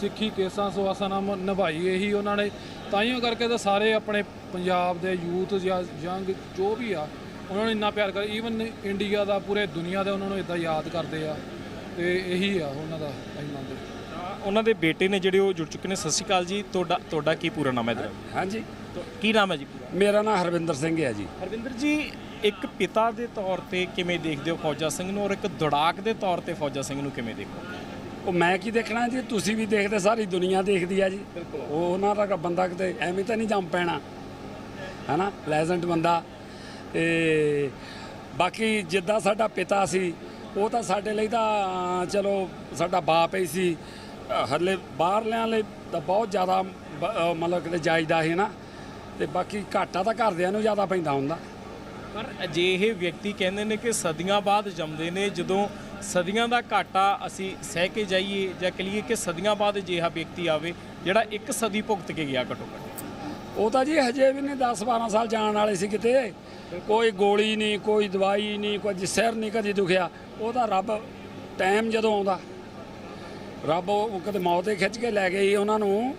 Speaker 4: ਸਿੱਖੀ ਕੇਸਾਂ ਸੁਆਸਾਂ ਨਾਲ ਨਿਭਾਈ, ਇਹੀ ਉਹਨਾਂ ਨੇ। ਤਾਈਓ ਕਰਕੇ ਤਾਂ ਸਾਰੇ ਆਪਣੇ ਪੰਜਾਬ ਦੇ ਯੂਥ ਜਾਂ ਯੰਗ ਜੋ ਵੀ ਆ, ਉਹਨਾਂ ਨੂੰ ਇੰਨਾ ਪਿਆਰ ਕਰ ਈਵਨ ਇੰਡੀਆ ਦਾ, ਪੂਰੇ ਦੁਨੀਆ ਦਾ ਉਹਨਾਂ ਨੂੰ ਇਦਾਂ ਯਾਦ ਕਰਦੇ ਆ। ਤੇ ਇਹੀ ਆ ਉਹਨਾਂ ਦਾ ਅਸੀਂ ਮੰਨਦੇ।
Speaker 1: ਉਹਨਾਂ ਦੇ ਬੇਟੇ ਨੇ ਜਿਹੜੇ ਉਹ ਜੁੜ ਚੁੱਕੇ ਨੇ। ਸਤਿ ਸ਼੍ਰੀ ਅਕਾਲ ਜੀ। ਤੁਹਾਡਾ ਤੁਹਾਡਾ ਕੀ ਪੂਰਾ ਨਾਮ ਹੈ ਇਹਦਾ
Speaker 5: ਹਾਂਜੀ।
Speaker 1: ਕੀ ਨਾਮ ਹੈ ਜੀ
Speaker 5: ਮੇਰਾ ਨਾਮ ਹਰਵਿੰਦਰ ਸਿੰਘ ਹੈ ਜੀ।
Speaker 1: ਹਰਵਿੰਦਰ ਜੀ ਇੱਕ ਪਿਤਾ ਦੇ ਤੌਰ ਤੇ ਕਿਵੇਂ ਦੇਖਦੇ ਹੋ ਫੌਜਾ ਸਿੰਘ ਨੂੰ ਔਰ ਇੱਕ ਦੌੜਾਕ ਦੇ ਤੌਰ ਤੇ ਫੌਜਾ ਸਿੰਘ ਨੂੰ ਕਿਵੇਂ ਦੇਖੋ?
Speaker 5: ਉਹ ਮੈਂ ਕੀ ਦੇਖਣਾ ਜੀ? ਤੁਸੀਂ ਵੀ ਦੇਖਦੇ ਸਾਰੀ ਦੁਨੀਆ ਦੇਖਦੀ ਆ ਜੀ। ਉਹ ਉਹਨਾਂ ਦਾ ਬੰਦਾ ਕਿਤੇ ਐਵੇਂ ਤਾਂ ਨਹੀਂ ਜੰਮ ਪੈਣਾ। ਹੈਨਾ? ਲੈਜੈਂਡ ਬੰਦਾ। ਤੇ ਬਾਕੀ ਜਿੱਦਾਂ ਸਾਡਾ ਪਿਤਾ ਸੀ ਉਹ ਤਾਂ ਸਾਡੇ ਲਈ ਤਾਂ ਚਲੋ ਸਾਡਾ ਬਾਪ ਹੀ ਸੀ। ਹਲੇ ਬਾਹਰਲਿਆਂ ਲਈ ਤਾਂ ਬਹੁਤ ਜ਼ਿਆਦਾ ਮਤਲਬ ਕਿਤੇ ਜਾਇਦਾ ਸੀ ਨਾ। ਤੇ ਬਾਕੀ ਘਾਟਾ ਤਾਂ ਘਰਦਿਆਂ ਨੂੰ ਜ਼ਿਆਦਾ ਪੈਂਦਾ ਹੁੰਦਾ।
Speaker 1: ਪਰ ਅਜਿਹੇ ਵਿਅਕਤੀ ਕਹਿੰਦੇ ਨੇ ਕਿ ਸਦੀਆਂ ਬਾਅਦ ਜੰਮਦੇ ਨੇ। ਜਦੋਂ ਸਦੀਆਂ ਦਾ ਘਾਟਾ ਅਸੀਂ ਸਹਿ ਕੇ ਜਾਈਏ ਜਾਂ ਕਹੀਏ ਕਿ ਸਦੀਆਂ ਬਾਅਦ ਅਜਿਹਾ ਵਿਅਕਤੀ ਆਵੇ ਜਿਹੜਾ ਇੱਕ ਸਦੀ ਭੁਗਤ ਕੇ ਗਿਆ ਘੱਟੋ ਘੱਟ।
Speaker 5: ਉਹ ਤਾਂ ਜੀ ਹਜੇ ਵੀ ਨਹੀਂ 10 12 ਸਾਲ ਜਾਣ ਵਾਲੇ ਸੀ ਕਿਤੇ। ਕੋਈ ਗੋਲੀ ਨਹੀਂ ਕੋਈ ਦਵਾਈ ਨਹੀਂ ਕੋਈ ਸਿਰ ਨਹੀਂ ਕਦੀ ਦੁਖਿਆ। ਉਹ ਤਾਂ ਰੱਬ ਟਾਈਮ ਜਦੋਂ ਆਉਂਦਾ। ਰੱਬ ਉਹ ਕਦੇ ਮੌਤ ਹੀ ਖਿੱਚ ਕੇ ਲੈ ਗਈ ਉਹਨਾਂ ਨੂੰ।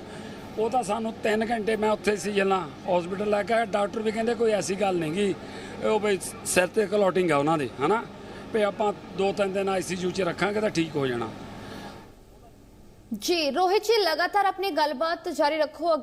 Speaker 5: ਉਹ ਤਾਂ ਸਾਨੂੰ 3 ਘੰਟੇ ਮੈਂ ਉੱਥੇ ਸੀ ਜਲਾਂ ਹਸਪੀਟਲ ਲੈ ਕੇ ਆਇਆ, ਡਾਕਟਰ ਵੀ ਕਹਿੰਦੇ ਕੋਈ ਐਸੀ ਗੱਲ ਨਹੀਂ ਗੀ। ਉਹ ਬਈ ਸਿਰ ਤੇ ਕਲੋਟਿੰਗ ਆ ਉਹਨਾਂ ਦੇ ਹਨਾ? ਵੀ ਆਪਾਂ ਦੋ ਤਿੰਨ ਦਿਨ ਆਈਸੀਯੂ 'ਚ ਰੱਖਾਂਗੇ ਤਾਂ ਠੀਕ ਹੋ ਜਾਣਾ।
Speaker 6: ਜੀ ਰੋਹਿਤ ਜੀ ਲਗਾਤਾਰ ਆਪਣੀ ਗੱਲਬਾਤ ਜਾਰੀ ਰੱਖੋ।